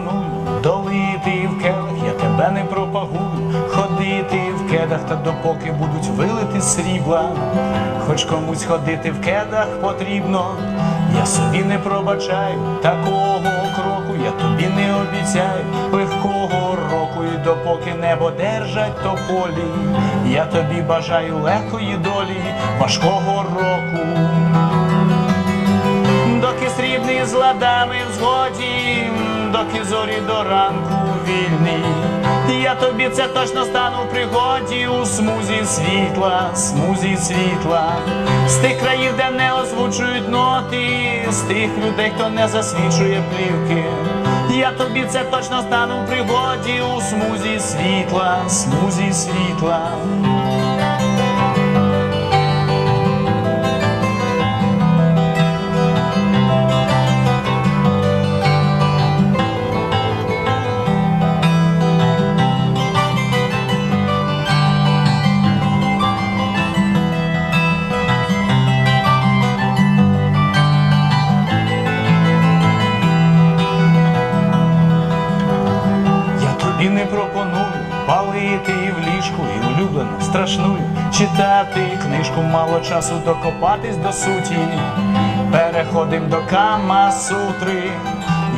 не долити в келих, я тебе не пропагую, ходити в кедах, та допоки будуть вилити срібла, хоч комусь ходити в кедах потрібно, я собі не пробачаю. Такого кроку, я тобі не обіцяю. Легкого року, і допоки небо держать тополі, я тобі бажаю легкої долі, важкого року. Доки срібний з ладами в згоді, доки зорі до ранку вільні. Я тобі це точно стану в пригоді у смузі світла, смузі світла, з тих країв, де не озвучують ноти, з тих людей, хто не засвічує плівки. Я тобі це точно стану в пригоді у смузі світла, смузі світла. Пропоную палити і в ліжку, і улюблену страшную читати книжку, мало часу докопатись до суті. Переходим до Кама сутри.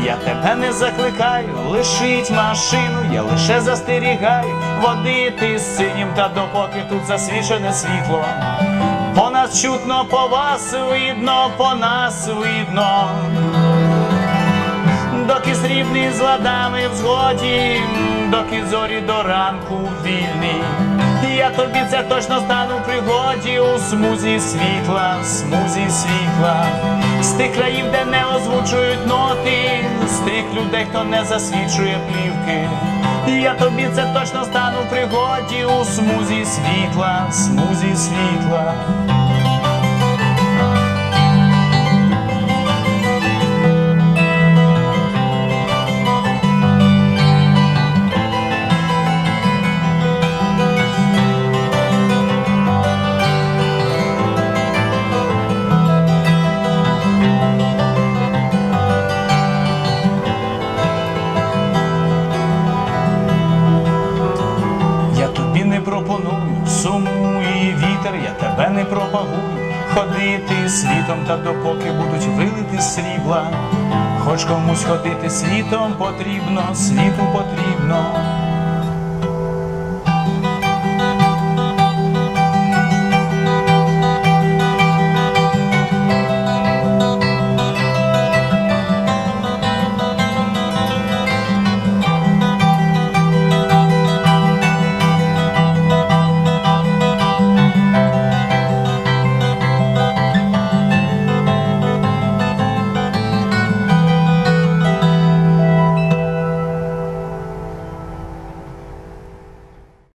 Я тебе не закликаю, лишить машину, я лише застерігаю водити з синім, та допоки тут засвічене світло. По нас чутно, по вас видно, по нас видно доки з ладами в згоді, доки зорі до ранку вільні. Я тобі це точно стану в пригоді у смузі світла, смузі світла, з тих країв, де не озвучують ноти, з тих людей, хто не засвічує плівки. Я тобі це точно стану в пригоді у смузі світла, смузі світла. Пропоную суму і вітер, я тебе не пропагую. Ходити світом, та допоки будуть вилити срібла. Хоч комусь ходити світом потрібно, світу потрібно.